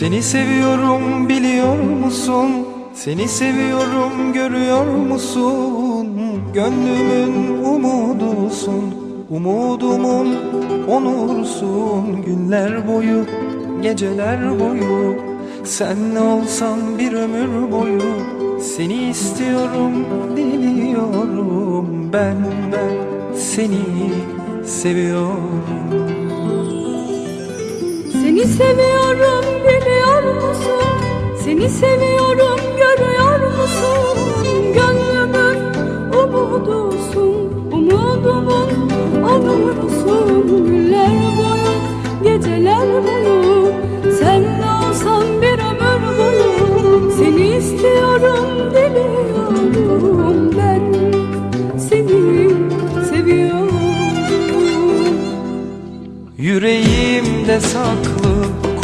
Seni seviyorum biliyor musun? Seni seviyorum görüyor musun? Gönlümün umudusun Umudumun onursun Günler boyu, geceler boyu Sen ne olsan bir ömür boyu Seni istiyorum, diliyorum Ben, ben seni seviyorum Seni seviyorum? Seni seviyorum görüyor musun? Gönlümün umudusun Umudumun onurusun Güller boyu geceler boyu Sen de olsan bir ömür boyu. Seni istiyorum diliyorum Ben. Seni seviyorum. Yüreğimde saklı